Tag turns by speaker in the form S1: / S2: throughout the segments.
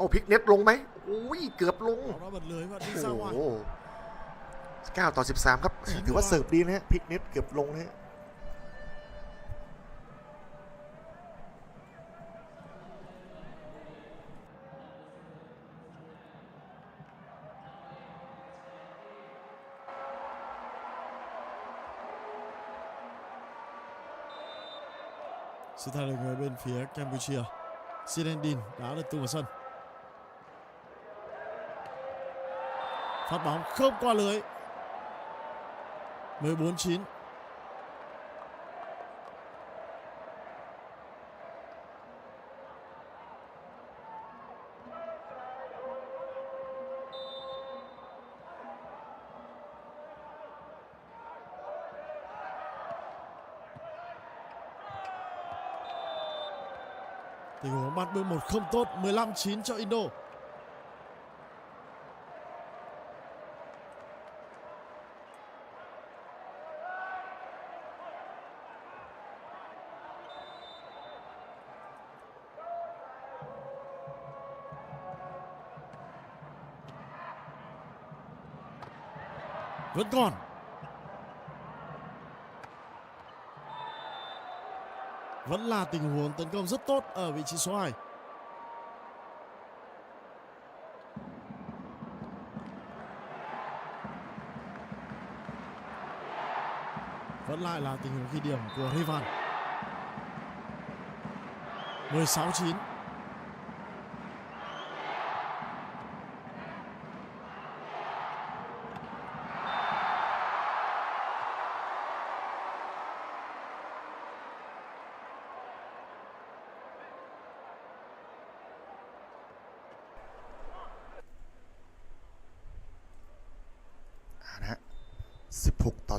S1: อ้พลิกเน็ตลงไหมโอ้ยเกือบลง
S2: เอาระเบิดเลยว่าดี
S1: โอ้
S2: ซาวัน
S1: โหเก้าต่อสิบสามครับ ถือว่าเสิร์ฟดีนะฮะพลิกเน็ตเกือบลงนะฮะ
S2: สุดท้ายเลยเป็น phía Campuchia Sinendin đá phát bóng, không qua lưới. 14-9 Tình huống bắt bước một không tốt 15-9 cho Indo. vẫn còn. Vẫn là tình huống tấn công rất tốt ở vị trí số 2 vẫn lại là tình huống ghi điểm của Rivan.
S1: 16 9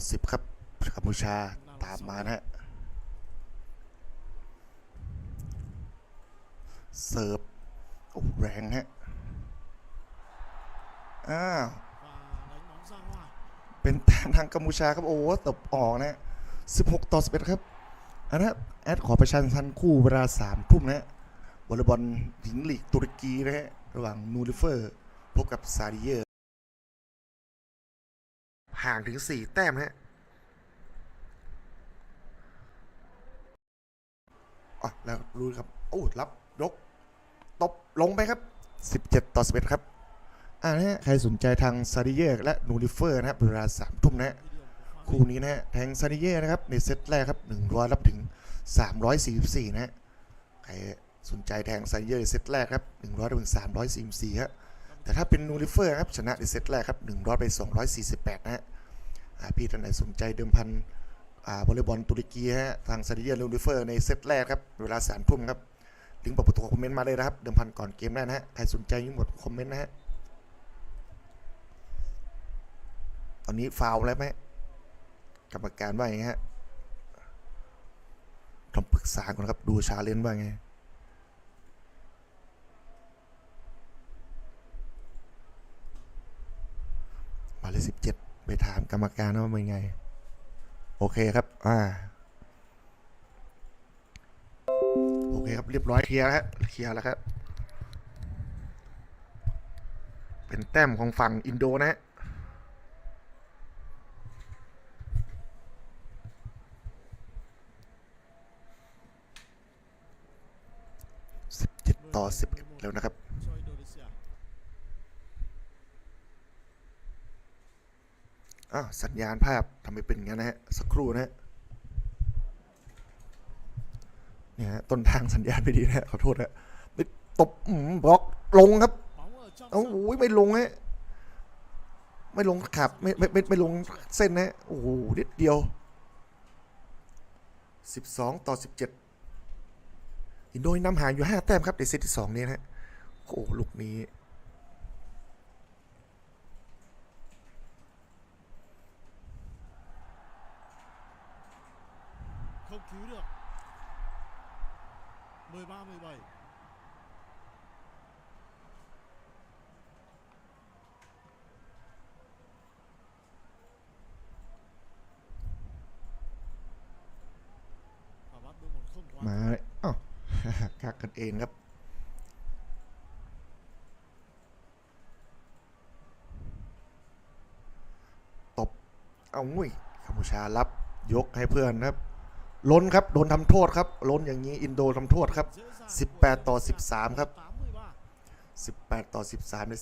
S1: สิบหกต่อสิบครับกัมพูชาตามมานะฮะเสิร์ฟโอ้แรงฮะอ้าวเป็นแต้มทางกัมพูชาครับโอ้ตบออกนะฮะ16ต่อ11ครับอันนะแอดขอประชันทันคู่เวลา3ทุ่มนะฮะวอลเลย์บอลหญิงลีกตุรกีนะฮะระหว่างนูริเฟอร์ พบกับซาดิเยอร์ ห่างถึง 4 แต้มฮะอะแล้วรู้ครับโอ้รับยกตบลงไปครับ 17 ต่อ 11 ครับอ่านะฮะใครสนใจทางซาดิเยร์และนูริเฟอร์นะครับเวลา3ทุ่มนะฮะคู่นี้นะฮะแทงซานิเย่นะครับในเซตแรกครับ 100 รับถึง 344 นะฮะใครสนใจแทงซานิเย่ในเซตแรกครับ 100รับถึง 344ครับแต่ถ้าเป็นนูริเฟอร์ครับชนะในเซตแรกครับ 100 ไป 248 นะฮะ พี่ท่านไหนสนใจเดิมพันวอลเลย์บอลตุรกีฮะทางซานิเย่นูริเฟอร์ในเซตแรกครับเวลา3ทุ่มครับลิงก์ปรประตูคอมเมนต์มาเลยนะครับ เดิมพันก่อนเกมได้นะฮะใครสนใจยิ่งหมดคอมเมนต์นะฮะตอนนี้ฟาวแล้วไหมกรรมการว่าอย่างไงฮะต้องปรึกษาก่อนครับดูชาเลนจ์ว่าไงมาเลขสิบเจ็ด ไปถามกรรมการว่าเป็นไง โอเคครับ อ่า โอเคครับเรียบร้อยเคลียร์แล้วเคลียร์แล้วครับ เป็นแต้มของฝั่งอินโดนะฮะสิบเจ็ดต่อสิบเอ็ดแล้วนะครับ อ้าวสัญญาณภาพทำไมเป็นงั้นนะฮะ สักครู่นะฮะเนี่ยฮะต้นทางสัญญาณไม่ดีนะฮะขอโทษนะไปตบบล็อกลงครับ
S2: bóng ở trong
S1: เอ้โอ้ยไม่ลงฮะไม่ลงขับไม่ไม่ไม่ไม่ลงเส้นนะฮะโอ้โหนิดเดียวสิบสองต่อสิบเจ็ดอินโดนีนำห่างอยู่ห้าแต้มครับในเซตที่สองนี้นะฮะโอ้ลูกนี้
S2: không cứu được 13 17 มาเล
S1: ยอ้าวคักกันเองครับตบเอางุ้ยกัมพูชารับยกให้เพื่อนครับ ล้นครับโดนทำโทษครับ ล้นอย่างนี้อินโดทำโทษครับ 18 ต่อ 13 ครับ 18 ต่อ 13 ใน